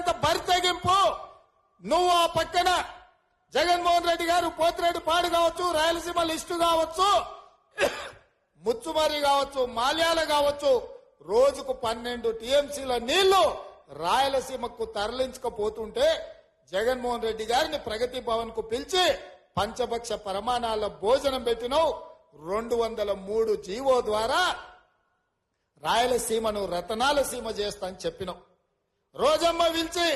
అంత బరితెగింపు నువ్వు ఆ పక్కన జగన్మోహన్ రెడ్డి గారు పోతిరెడ్డి పాడు కావచ్చు రాయలసీమ లిస్టు కావచ్చు ముచ్చుమరి కావచ్చు మాల్యాల కావచ్చు రోజుకు పన్నెండు టీఎంసీల నీళ్ళు రాయలసీమకు తరలించకపోతుంటే జగన్మోహన్ రెడ్డి గారిని ప్రగతి భవన్కు పిలిచి పంచభక్ష ప్రమాణాల భోజనం పెట్టినవు. రెండు వందల మూడు జీవో ద్వారా రాయలసీమను రతనాల సీమ చేస్తా అని చెప్పినావు. రోజమ్మ పిలిచి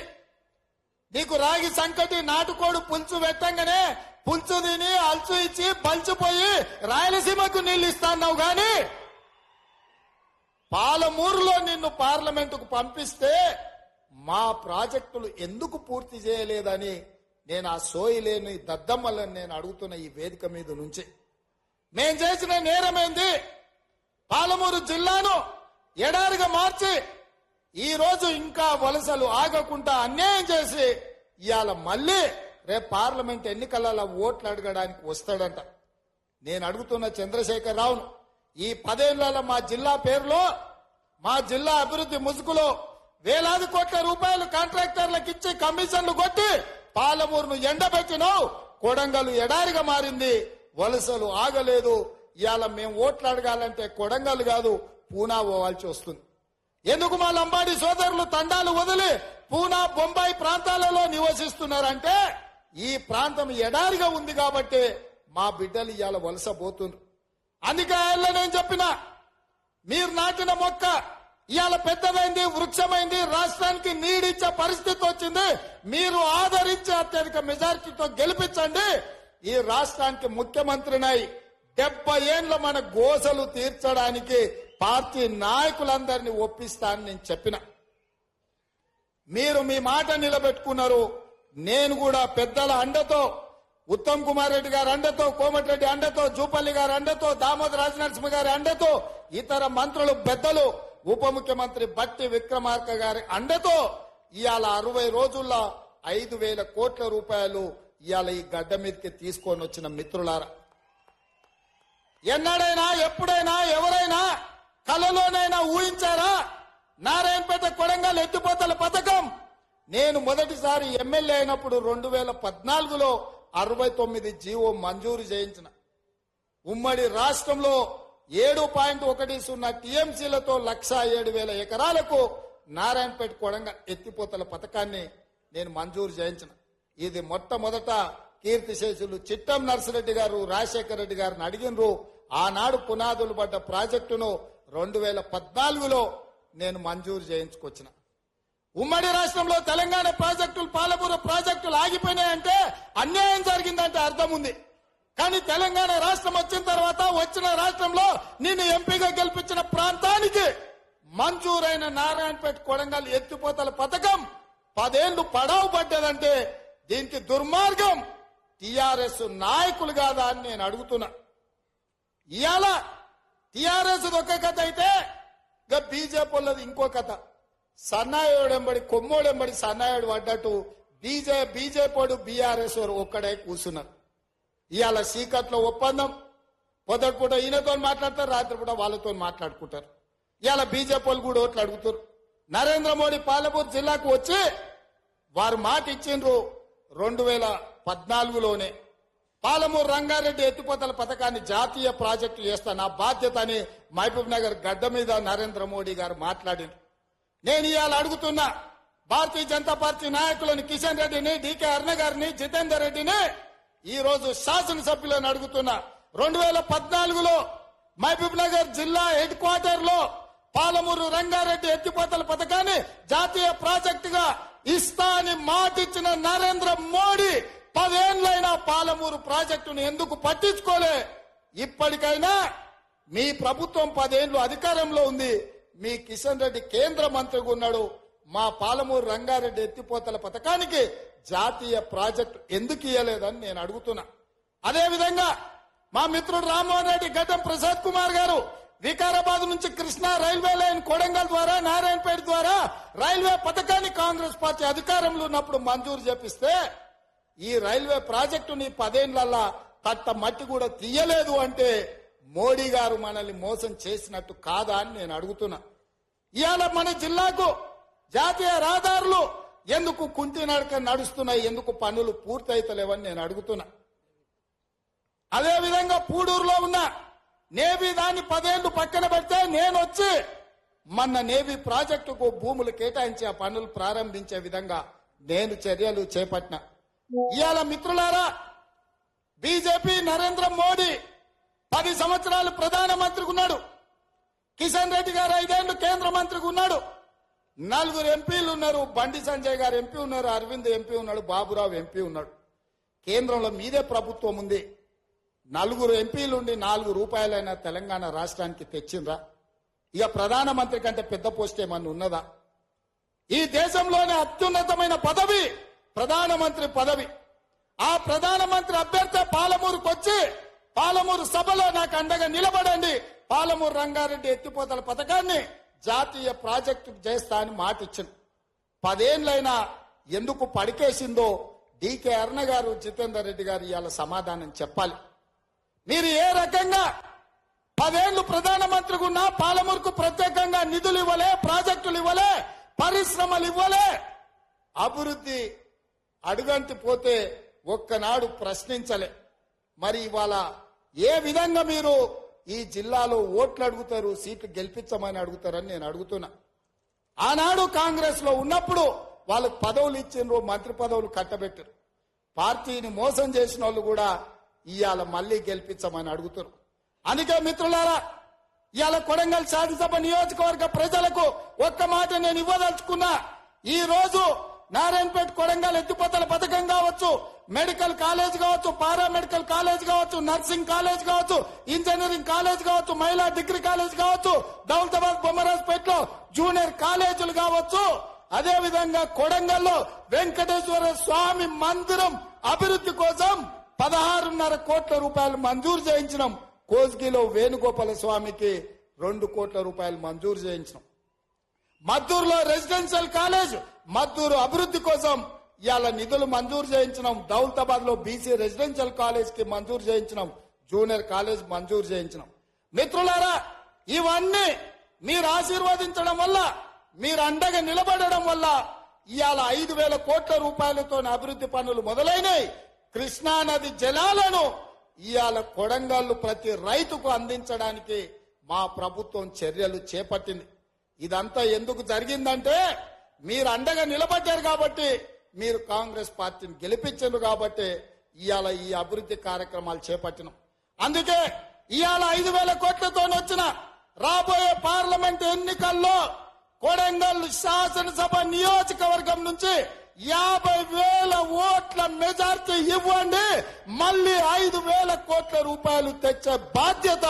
నీకు రాగి సంకటి నాటుకోడు పుంచు వెత్తంగానే పుంచు తిని అల్చు ఇచ్చి పల్చిపోయి రాయలసీమకు నీళ్ళు ఇస్తాన్నావు గాని పాలమూరులో నిన్ను పార్లమెంటుకు పంపిస్తే మా ప్రాజెక్టులు ఎందుకు పూర్తి చేయలేదని నేను ఆ సోయి లేని దద్దమ్మలను నేను అడుగుతున్న ఈ వేదిక మీద నుంచి. మేం చేసిన నేరమైంది? పాలమూరు జిల్లాను ఎడారిగా మార్చి ఈ రోజు ఇంకా వలసలు ఆగకుండా అన్యాయం చేసి ఇవాళ మళ్ళీ రేపు పార్లమెంట్ ఎన్నికలలో ఓట్లు అడగడానికి వస్తాడంట. నేను అడుగుతున్న చంద్రశేఖర్ రావును ఈ పదేళ్ళలో మా జిల్లా పేరులో మా జిల్లా అభివృద్ధి ముసుగులో వేలాది కోట్ల రూపాయలు కాంట్రాక్టర్లకు ఇచ్చి కమిషన్లు కొట్టి పాలమూరును ఎండబెట్టినావు కొడంగలు ఎడారిగా మారింది. వలసలు ఆగలేదు. ఇవాళ మేము ఓట్లు అడగాలంటే కొడంగలు కాదు పూనా పోవాల్సి వస్తుంది. ఎందుకు మా లంబాడి సోదరులు తండాలు వదిలి పూనా బొంబాయి ప్రాంతాలలో నివసిస్తున్నారంటే ఈ ప్రాంతం ఎడారిగా ఉంది కాబట్టి మా బిడ్డలు ఇవాళ వలస పోతున్నారు అందుకే ఆయనలో నేను చెప్పిన మీరు నాటిన మొక్క ఇవాళ పెద్దదైంది వృక్షమైంది రాష్ట్రానికి నీడిచ్చే పరిస్థితి వచ్చింది మీరు ఆదరించే అత్యధిక మెజారిటీతో గెలిపించండి. ఈ రాష్ట్రానికి ముఖ్యమంత్రినై డెబ్బై ఏండ్ల మన గోసలు తీర్చడానికి పార్టీ నాయకులందరినీ ఒప్పిస్తానని నేను చెప్పిన. మీరు మీ మాట నిలబెట్టుకున్నారు. నేను కూడా పెద్దల అండతో ఉత్తమ్ కుమార్ రెడ్డి గారి అండతో కోమటిరెడ్డి అండతో జూపల్లి గారి అండతో దామోదర రాజనరసింహ గారి అండతో ఇతర మంత్రులు పెద్దలు ఉప ముఖ్యమంత్రి బట్టి విక్రమార్క గారి అండతో ఇవాళ అరవై రోజుల్లో ఐదు వేల కోట్ల రూపాయలు ఇవాళ ఈ గడ్డ మీదకి తీసుకొని వచ్చిన మిత్రులారా. ఎన్నడైనా ఎప్పుడైనా ఎవరైనా కలలోనైనా ఊహించారా? నారాయణపేట కొడంగల్ ఎత్తిపోతల పథకం? నేను మొదటిసారి ఎమ్మెల్యే అయినప్పుడు రెండు వేల పద్నాలుగులో అరవై తొమ్మిది జీవో మంజూరు చేయించిన. ఉమ్మడి రాష్ట్రంలో ఏడు పాయింట్ ఒకటి సున్నా టీఎంసీలతో లక్ష ఏడు వేల ఎకరాలకు నారాయణపేట కొడంగల్ ఎత్తిపోతల పథకాన్ని నేను మంజూరు చేయించిన. ఇది మొట్టమొదట కీర్తిశేషులు చిట్టం నర్సిరెడ్డి గారు రాజశేఖర రెడ్డి గారిని అడిగినరు. ఆనాడు పునాదులు పడ్డ ప్రాజెక్టును రెండు వేల పద్నాలుగులో నేను మంజూరు చేయించుకొచ్చిన. ఉమ్మడి రాష్ట్రంలో తెలంగాణ ప్రాజెక్టులు పాలపూర ప్రాజెక్టులు ఆగిపోయినాయంటే అన్యాయం జరిగిందంటే అర్థం ఉంది. కానీ తెలంగాణ రాష్ట్రం వచ్చిన తర్వాత వచ్చిన రాష్ట్రంలో నిన్ను ఎంపీగా గెలిపించిన ప్రాంతానికి మంజూరైన నారాయణపేట కొడంగల్ ఎత్తిపోతల పథకం పదేళ్ళు పడవ పడ్డదంటే దీనికి దుర్మార్గం టిఆర్ఎస్ నాయకులు కాదా అని నేను అడుగుతున్నా. ఇవాళ టిఆర్ఎస్ ఒక కథ అయితే ఇక బీజేపీ వాళ్ళది ఇంకో కథ. సన్నాయోడెంబడి కొమ్మోడెంబడి సన్నాయుడు పడ్డట్టు బీజే బీజేపీ బీఆర్ఎస్ ఒక్కడే కూర్చున్నారు ఇవాళ సీకట్లో ఒప్పందం. పొదటిపూట ఈయనతో మాట్లాడతారు రాత్రిపూట వాళ్ళతో మాట్లాడుకుంటారు. ఇవాళ బీజేపీ వాళ్ళు కూడా ఓట్లు అడుగుతారు. నరేంద్ర మోడీ పాలపూర్ జిల్లాకు వచ్చి వారు మాట ఇచ్చిండ్రు రెండు వేల పద్నాలుగులోనే. పాలమూరు రంగారెడ్డి ఎత్తిపోతల పథకాన్ని జాతీయ ప్రాజెక్టు చేస్తా నా బాధ్యత అని మహబూబ్ నగర్ గడ్డ మీద నరేంద్ర మోడీ గారు మాట్లాడారు. నేను ఇవాళ అడుగుతున్నా భారతీయ జనతా పార్టీ నాయకులను కిషన్ రెడ్డిని డికే అరుణ గారిని జితేందర్ రెడ్డిని ఈ రోజు శాసనసభ్యులను అడుగుతున్నా. రెండు వేల పద్నాలుగులో మహబూబ్ నగర్ జిల్లా హెడ్ క్వార్టర్లో పాలమూరు రంగారెడ్డి ఎత్తిపోతల పథకాన్ని జాతీయ ప్రాజెక్టుగా ఇస్తా అని మాటిచ్చిన నరేంద్ర మోడీ పదేళ్ళైనా పాలమూరు ప్రాజెక్టును ఎందుకు పట్టించుకోలే? ఇప్పటికైనా మీ ప్రభుత్వం పదేళ్ళు అధికారంలో ఉంది. మీ కిషన్ రెడ్డి కేంద్ర మంత్రిగా ఉన్నాడు. మా పాలమూరు రంగారెడ్డి ఎత్తిపోతల పథకానికి జాతీయ ప్రాజెక్టు ఎందుకు ఇయ్యలేదని నేను అడుగుతున్నా. అదేవిధంగా మా మిత్రుడు రామ్మోహన్ రెడ్డి గడ్డం ప్రసాద్ కుమార్ గారు వికారాబాద్ నుంచి కృష్ణా రైల్వే లైన్ కొడంగల్ ద్వారా నారాయణపేట ద్వారా రైల్వే పథకాన్ని కాంగ్రెస్ పార్టీ అధికారంలో ఉన్నప్పుడు మంజూరు చేపిస్తే ఈ రైల్వే ప్రాజెక్టుని పదేళ్ళల్లా తట్ట మట్టి కూడా తీయలేదు అంటే మోడీ గారు మనల్ని మోసం చేసినట్టు కాదా అని నేను అడుగుతున్నా. ఇవాళ మన జిల్లాకు జాతీయ రహదారులు ఎందుకు కుంటి నడక నడుస్తున్నాయి ఎందుకు పనులు పూర్తయితలేవని నేను అడుగుతున్నా. అదే విధంగా పూడూరులో ఉన్న నేవీ దాన్ని పదేళ్ళు పక్కన పెడితే నేను వచ్చి మొన్న నేవీ ప్రాజెక్టుకు భూములు కేటాయించి ఆ పనులు ప్రారంభించే విధంగా నేను చర్యలు చేపట్టిన. ఇవాళ మిత్రులారా బీజేపీ నరేంద్ర మోడీ పది సంవత్సరాలు ప్రధానమంత్రికి ఉన్నాడు. కిషన్ రెడ్డి గారు ఐదేళ్ళు కేంద్ర మంత్రికి ఉన్నాడు. నలుగురు ఎంపీలు ఉన్నారు. బండి సంజయ్ గారు ఎంపీ ఉన్నారు. అరవింద్ ఎంపీ ఉన్నాడు. బాబురావు ఎంపీ ఉన్నాడు. కేంద్రంలో మీదే ప్రభుత్వం ఉంది. నలుగురు ఎంపీలు ఉండి నాలుగు రూపాయలైన తెలంగాణ రాష్ట్రానికి తెచ్చిండ్రా? ఇక ప్రధానమంత్రి కంటే పెద్ద పోస్ట్ ఏమన్నా ఉన్నదా? ఈ దేశంలోనే అత్యున్నతమైన పదవి ప్రధానమంత్రి పదవి. ఆ ప్రధానమంత్రి అభ్యర్థి పాలమూరుకు వచ్చి పాలమూరు సభలో నాకు అండగా నిలబడండి. పాలమూరు రంగారెడ్డి ఎత్తిపోతల పథకాన్ని జాతీయ ప్రాజెక్టు చేస్తా అని మాట ఇచ్చింది పదేళ్ళైనా ఎందుకు పడికేసిందో డికే అరుణ గారు జితేందర్ రెడ్డి గారు ఇవాళ సమాధానం చెప్పాలి. మీరు ఏ రకంగా పదేళ్ళు ప్రధానమంత్రిగా ఉన్నా పాలమూరుకు ప్రత్యేకంగా నిధులు ఇవ్వలే ప్రాజెక్టులు ఇవ్వలే పరిశ్రమలు ఇవ్వలే అభివృద్ధి అడుగంటి పోతే ఒక్కనాడు ప్రశ్నించలే. మరి ఇవాళ ఏ విధంగా మీరు ఈ జిల్లాలో ఓట్లు అడుగుతారు సీట్లు గెలిపించమని అడుగుతారని నేను అడుగుతున్నా. ఆనాడు కాంగ్రెస్లో ఉన్నప్పుడు వాళ్ళకు పదవులు ఇచ్చిండ్రు మంత్రి పదవులు కట్టబెట్టారు. పార్టీని మోసం చేసిన వాళ్ళు కూడా ఇవాళ మళ్ళీ గెలిపించమని అడుగుతారు అందుకే మిత్రులారా ఇవాళ కొడంగల్ శాసనసభ నియోజకవర్గ ప్రజలకు ఒక్క మాట నేను ఇవ్వదలుచుకున్నా. ఈ రోజు నారాయణపేట కొడంగల్ ఎత్తిపోతల పథకం కావచ్చు మెడికల్ కాలేజ్ కావచ్చు పారామెడికల్ కాలేజ్ కావచ్చు నర్సింగ్ కాలేజ్ కావచ్చు ఇంజనీరింగ్ కాలేజ్ కావచ్చు మహిళా డిగ్రీ కాలేజ్ కావచ్చు దౌలతాబాద్ బొమ్మరాజ్పేటలో జూనియర్ కాలేజీలు కావచ్చు. అదే విధంగా కొడంగల్లో వెంకటేశ్వర స్వామి మందిరం అభివృద్ధి కోసం పదహారున్నర కోట్ల రూపాయలు మంజూరు చేయించినాం. కోజ్గిలో వేణుగోపాల స్వామికి రెండు కోట్ల రూపాయలు మంజూరు చేయించినాం. మద్దూరులో రెసిడెన్షియల్ కాలేజ్ మద్దూరు అభివృద్ధి కోసం ఇవాళ నిధులు మంజూరు చేయించినాం. దౌలతాబాద్లో బీసీ రెసిడెన్షియల్ కాలేజ్కి మంజూరు చేయించినాం. జూనియర్ కాలేజ్ మంజూరు చేయించినాం. మిత్రులారా ఇవన్నీ మీరు ఆశీర్వదించడం వల్ల మీరు అండగా నిలబడడం వల్ల ఇవాళ ఐదు వేల కోట్ల రూపాయలతో అభివృద్ధి పనులు మొదలైనవి కృష్ణా నది జలాలను ఇవాళ కొడంగల్లు ప్రతి రైతుకు అందించడానికి మా ప్రభుత్వం చర్యలు చేపట్టింది. ఇదంతా ఎందుకు జరిగిందంటే మీరు అండగా నిలబడ్డారు కాబట్టి మీరు కాంగ్రెస్ పార్టీని గెలిపించారు కాబట్టి ఇవాళ ఈ అభివృద్ధి కార్యక్రమాలు చేపట్టినాం. అందుకే ఇవాళ ఐదు వేల కోట్లతో వచ్చిన రాబోయే పార్లమెంట్ ఎన్నికల్లో కొడంగల్ శాసనసభ నియోజకవర్గం నుంచి యాభై వేల ఓట్ల మెజార్టీ ఇవ్వండి మళ్ళీ ఐదు వేల కోట్ల రూపాయలు తెచ్చే బాధ్యత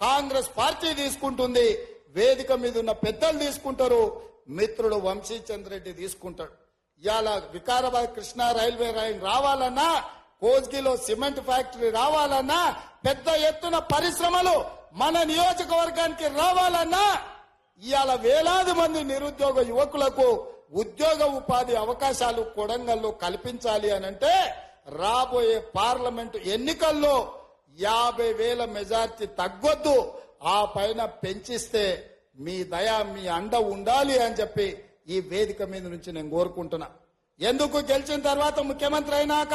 కాంగ్రెస్ పార్టీ తీసుకుంటుంది. వేదిక మీద ఉన్న పెద్దలు తీసుకుంటారు మిత్రుడు వంశీచంద్ర రెడ్డి తీసుకుంటాడు. ఇవాళ వికారాబాద్ కృష్ణా రైల్వే లైన్ రావాలన్నా కోజ్గిలో సిమెంట్ ఫ్యాక్టరీ రావాలన్నా పెద్ద ఎత్తున పరిశ్రమలు మన నియోజకవర్గానికి రావాలన్నా ఇవాళ వేలాది మంది నిరుద్యోగ యువకులకు ఉద్యోగ ఉపాధి అవకాశాలు కొడంగల్లో కల్పించాలి అని అంటే రాబోయే పార్లమెంటు ఎన్నికల్లో యాభై వేల మెజార్టీ తగ్గొద్దు. ఆ పైన పెంచిస్తే మీ దయ మీ అండ ఉండాలి అని చెప్పి ఈ వేదిక మీద నుంచి నేను కోరుకుంటున్నా. ఎందుకు గెలిచిన తర్వాత ముఖ్యమంత్రి అయినాక?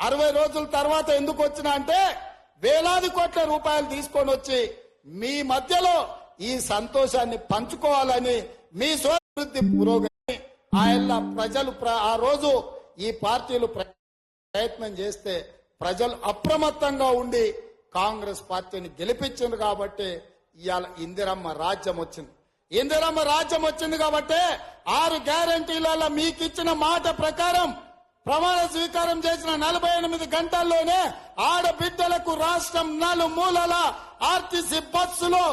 అరవై రోజుల తర్వాత ఎందుకు వచ్చినా అంటే వేలాది కోట్ల రూపాయలు తీసుకొని వచ్చి మీ మధ్యలో ఈ సంతోషాన్ని పంచుకోవాలని మీ స్వాభివృద్ధి పురోగతి. ఆయన ప్రజలు ప్ర- ఆ రోజు ఈ పార్టీలు ప్ర- ప్రయత్నం చేస్తే ప్రజలు అప్రమత్తంగా ఉండి కాంగ్రెస్ పార్టీని గెలిపించింది కాబట్టి ఇవాళ ఇందిరమ్మ రాజ్యం వచ్చింది. ఇందిరమ్మ రాజ్యం వచ్చింది కాబట్టి ఆరు గ్యారంటీలలో మీకు ఇచ్చిన మాట ప్రకారం ప్రమాణ స్వీకారం చేసిన నలభై ఎనిమిది గంటల్లోనే ఆడబిడ్డలకు రాష్ట్రం నలుమూలల ఆర్టీసీ బస్సులో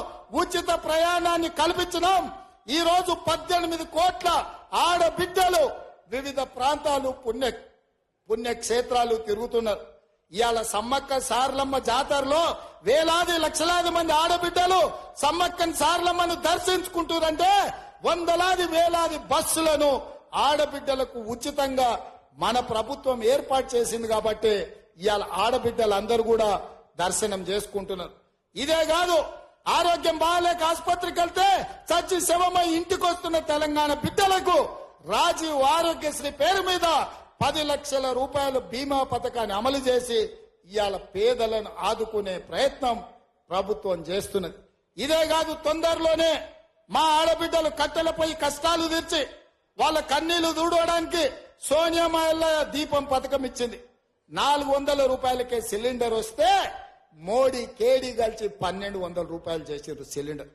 ఉచిత ప్రయాణాన్ని కల్పించడం ఈ రోజు పద్దెనిమిది కోట్ల ఆడబిడ్డలు వివిధ ప్రాంతాలు పుణ్య పుణ్యక్షేత్రాలు తిరుగుతున్నారు. ఇవాళ సమ్మక్క సార్లమ్మ జాతరలో వేలాది లక్షలాది మంది ఆడబిడ్డలు సమ్మక్కని సార్లమ్మను దర్శించుకుంటారంటే వందలాది వేలాది బస్సులను ఆడబిడ్డలకు ఉచితంగా మన ప్రభుత్వం ఏర్పాటు చేసింది కాబట్టి ఇవాళ ఆడబిడ్డలందరూ కూడా దర్శనం చేసుకుంటున్నారు. ఇదే కాదు ఆరోగ్యం బాగాలేక ఆసుపత్రికి వెళ్తే చచ్చి శవమై ఇంటికి వస్తున్న తెలంగాణ బిడ్డలకు రాజీవ్ ఆరోగ్యశ్రీ పేరు మీద పది లక్షల రూపాయల బీమా పథకాన్ని అమలు చేసి ఇవాళ పేదలను ఆదుకునే ప్రయత్నం ప్రభుత్వం చేస్తున్నది. ఇదే కాదు తొందరలోనే మా ఆడబిడ్డలు కట్టెలపై కష్టాలు తీర్చి వాళ్ళ కన్నీళ్ళు దూడవడానికి సోనియా మాయల్ల దీపం పథకం ఇచ్చింది. నాలుగు వందల రూపాయలకే సిలిండర్ వస్తే మోడీ కేడీ కలిసి పన్నెండు వందల రూపాయలు చేసారు సిలిండర్.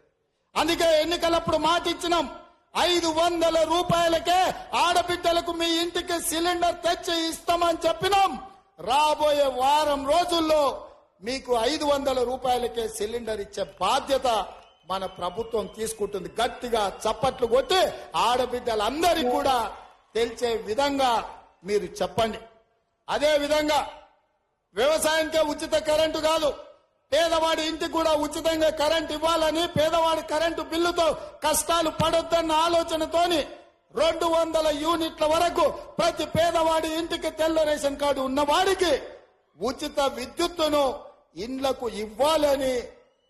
అందుకే ఎన్నికలప్పుడు మాట ఇచ్చినాం ఐదు వందల రూపాయలకే ఆడబిడ్డలకు మీ ఇంటికి సిలిండర్ తెచ్చి ఇస్తామని చెప్పినాం. రాబోయే వారం రోజుల్లో మీకు ఐదు వందల రూపాయలకే సిలిండర్ ఇచ్చే బాధ్యత మన ప్రభుత్వం తీసుకుంటుంది. గట్టిగా చప్పట్లు కొట్టి ఆడబిడ్డలందరికీ కూడా తెలిసే విధంగా మీరు చెప్పండి. అదే విధంగా వ్యవసాయంకే ఉచిత కరెంటు కాదు. పేదవాడి ఇంటికి కూడా ఉచితంగా కరెంట్ ఇవ్వాలని పేదవాడి కరెంటు బిల్లుతో కష్టాలు పడొద్దన్న ఆలోచనతోని రెండు వందల యూనిట్ల వరకు ప్రతి పేదవాడి ఇంటికి తెల్ల రేషన్ కార్డు ఉన్నవాడికి ఉచిత విద్యుత్తును ఇండ్లకు ఇవ్వాలని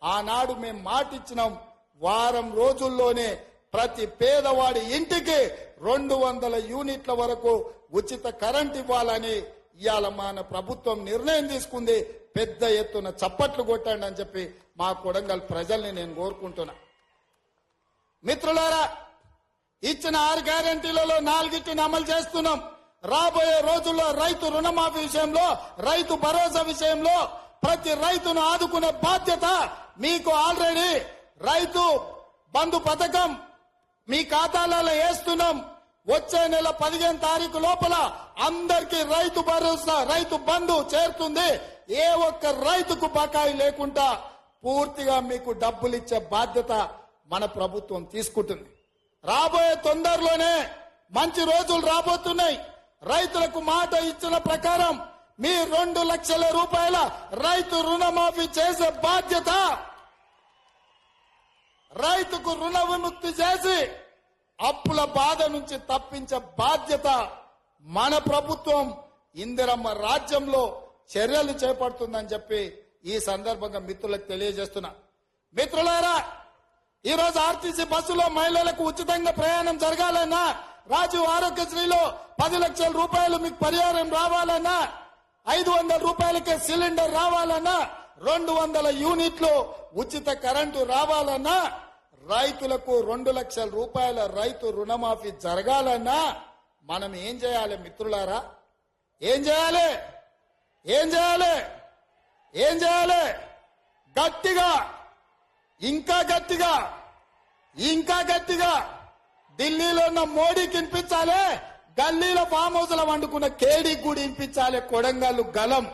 ఆనాడు మేము మాటిచ్చినాం. వారం రోజుల్లోనే ప్రతి పేదవాడి ఇంటికి రెండు వందల యూనిట్ల వరకు ఉచిత కరెంట్ ఇవ్వాలని ఇవాళ మన ప్రభుత్వం నిర్ణయం తీసుకుంది. పెద్ద ఎత్తున చప్పట్లు కొట్టండి అని చెప్పి మా కొడంగల్ ప్రజల్ని నేను కోరుకుంటున్నా. మిత్రులారా ఇచ్చిన ఆరు గ్యారంటీలలో నాలుగిటిని అమలు చేస్తున్నాం. రాబోయే రోజుల్లో రైతు రుణమాఫీ విషయంలో రైతు భరోసా విషయంలో ప్రతి రైతును ఆదుకునే బాధ్యత మీకు ఆల్రెడీ. రైతు బంధు పథకం మీ ఖాతాలలో వేస్తున్నాం. వచ్చే నెల పదిహేను తారీఖు లోపల అందరికీ రైతు భరోసా రైతు బంధు చేరుతుంది. ఏ ఒక్క రైతుకు బకాయి లేకుండా పూర్తిగా మీకు డబ్బులు ఇచ్చే బాధ్యత మన ప్రభుత్వం తీసుకుంటుంది. రాబోయే తొందరలోనే మంచి రోజులు రాబోతున్నాయి. రైతులకు మాట ఇచ్చిన ప్రకారం మీ రెండు లక్షల రూపాయల రైతు రుణమాఫీ చేసే బాధ్యత రైతుకు రుణ విముక్తి చేసి అప్పుల బాధ నుంచి తప్పించే బాధ్యత మన ప్రభుత్వం ఇందిరమ్మ రాజ్యంలో చర్యలు చేపడుతుందని చెప్పి ఈ సందర్భంగా మిత్రులకు తెలియజేస్తున్నా. మిత్రులారా ఈ రోజు ఆర్టీసీ బస్సులో మహిళలకు ఉచితంగా ప్రయాణం జరగాలన్నా రాజీవ్ ఆరోగ్యశ్రీలో పది లక్షల రూపాయలు మీకు పరిహారం రావాలన్నా ఐదు వందల రూపాయలకే సిలిండర్ రావాలన్నా రెండు వందల యూనిట్లు ఉచిత కరెంటు రావాలన్నా రైతులకు రెండు లక్షల రూపాయల రైతు రుణమాఫీ జరగాలన్నా మనం ఏం చేయాలి మిత్రులారా? ఏం చేయాలి? ఏం చేయాలి? ఏం చేయాలి? గట్టిగా ఇంకా గట్టిగా ఇంకా గట్టిగా ఢిల్లీలో ఉన్న మోడీకి వినిపించాలి గల్లీలో ఫామ్ హౌస్లో వండుకున్న కేడీకి కూడా వినిపించాలి కొడంగల్లు గలం.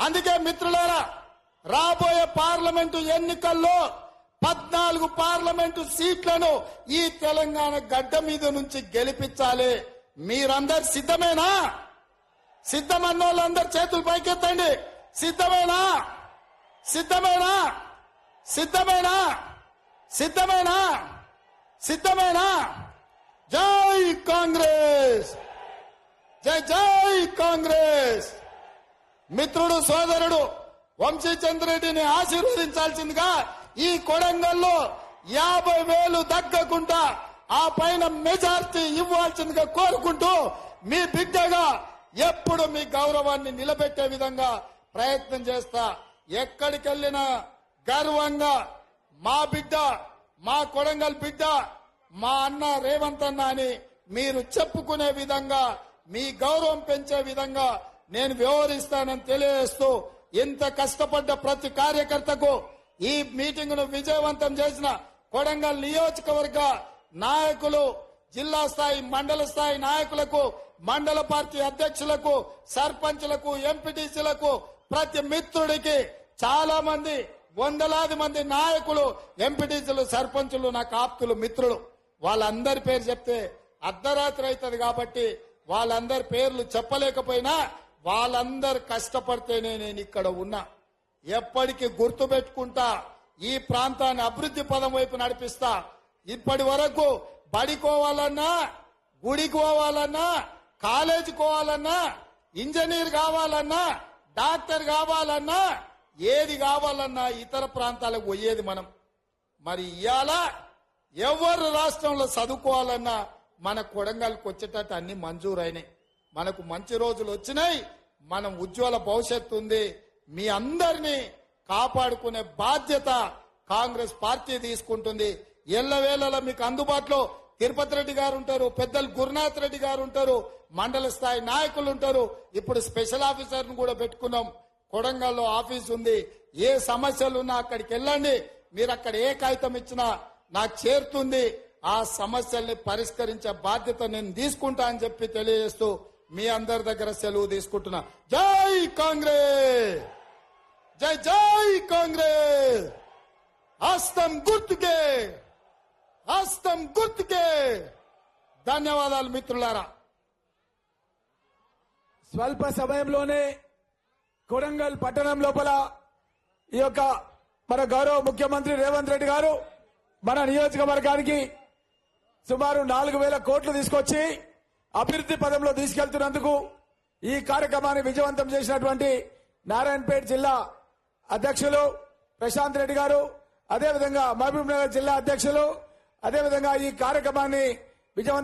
అందుకే మిత్రులారా రాబోయే పార్లమెంటు ఎన్నికల్లో పద్నాలుగు పార్లమెంటు సీట్లను ఈ తెలంగాణ గడ్డ మీద నుంచి గెలిపించాలి. మీరందరు సిద్ధమేనా? సిద్ధమన్న వాళ్ళందరు చేతులు పైకెత్తండి. సిద్ధమేనా? సిద్ధమేనా? సిద్ధమేనా? సిద్ధమేనా? సిద్ధమేనా? జై కాంగ్రెస్! జై జై కాంగ్రెస్! మిత్రుడు సోదరుడు వంశీచంద్రెడ్డిని ఆశీర్వదించాల్సిందిగా ఈ కొడంగల్లో యాభై వేలు దగ్గకుండా ఆ పైన మెజార్టీ ఇవ్వాల్సిందిగా కోరుకుంటూ మీ బిడ్డగా ఎప్పుడు మీ గౌరవాన్ని నిలబెట్టే విధంగా ప్రయత్నం చేస్తా. ఎక్కడికెళ్ళినా గర్వంగా మా బిడ్డ మా కొడంగల్ బిడ్డ మా అన్న రేవంత్ అన్న అని మీరు చెప్పుకునే విధంగా మీ గౌరవం పెంచే విధంగా నేను వ్యవహరిస్తానని తెలియజేస్తూ ఇంత కష్టపడ్డ ప్రతి కార్యకర్తకు ఈ మీటింగ్ను విజయవంతం చేసిన కొడంగల్ నియోజకవర్గ నాయకులు జిల్లా స్థాయి మండల స్థాయి నాయకులకు మండల పార్టీ అధ్యక్షులకు సర్పంచ్లకు ఎంపీటీసీలకు ప్రతి మిత్రుడికి చాలా మంది వందలాది మంది నాయకులు ఎంపీటీసీలు సర్పంచులు నాకు ఆప్తులు మిత్రులు. వాళ్ళందరి పేరు చెప్తే అర్ధరాత్రి అవుతుంది కాబట్టి వాళ్ళందరి పేర్లు చెప్పలేకపోయినా వాళ్ళందరు కష్టపడితేనే నేను ఇక్కడ ఉన్నా. ఎప్పటికీ గుర్తు పెట్టుకుంటా ఈ ప్రాంతాన్ని అభివృద్ధి పదం వైపు నడిపిస్తా. ఇప్పటి వరకు బడికోవాలన్నా గుడికి పోవాలన్నా కాలేజీ పోవాలన్నా ఇంజనీర్ కావాలన్నా డాక్టర్ కావాలన్నా ఏది కావాలన్నా ఇతర ప్రాంతాలకు పోయేది మనం. మరి ఇవాళ ఎవరు రాష్ట్రంలో చదువుకోవాలన్నా మన కొడంగల్కి వచ్చేటట్టు అన్ని మంజూరైనాయి. మనకు మంచి రోజులు వచ్చినాయి మనం ఉజ్వల భవిష్యత్తు ఉంది. మీ అందరినీ కాపాడుకునే బాధ్యత కాంగ్రెస్ పార్టీ తీసుకుంటుంది. ఎల్లవేళలా మీకు అందుబాటులో తిరుపతి రెడ్డి గారు ఉంటారు పెద్దలు గురునాథ్ రెడ్డి గారు ఉంటారు మండల స్థాయి నాయకులు ఉంటారు. ఇప్పుడు స్పెషల్ ఆఫీసర్ను కూడా పెట్టుకున్నాం. కొడంగల్లో ఆఫీస్ ఉంది. ఏ సమస్యలు ఉన్నా అక్కడికి వెళ్ళండి. మీరు అక్కడ ఏ కాగితం ఇచ్చినా నాకు చేరుతుంది. ఆ సమస్యల్ని పరిష్కరించే బాధ్యత నేను తీసుకుంటా అని చెప్పి తెలియజేస్తూ మీ అందరి దగ్గర సెలవు తీసుకుంటున్నా. జై కాంగ్రెస్! జై జై కాంగ్రెస్! హస్తం గుర్తుకే! హస్తం గుర్తుకే. ధన్యవాదాలు మిత్రులారా. స్వల్ప సమయంలోనే కొడంగల్ పట్టణం లోపల ఈ యొక్క మన గౌరవ ముఖ్యమంత్రి రేవంత్ రెడ్డి గారు మన నియోజకవర్గానికి సుమారు నాలుగు వేల కోట్లు తీసుకొచ్చి అభివృద్ధి పదంలో తీసుకెళ్తున్నందుకు ఈ కార్యక్రమాన్ని విజయవంతం చేసినటువంటి నారాయణపేట జిల్లా అధ్యక్షులు ప్రశాంత్ రెడ్డి గారు అదేవిధంగా మహబూబ్ నగర్ జిల్లా అధ్యక్షులు అదేవిధంగా ఈ కార్యక్రమాన్ని విజయవంతం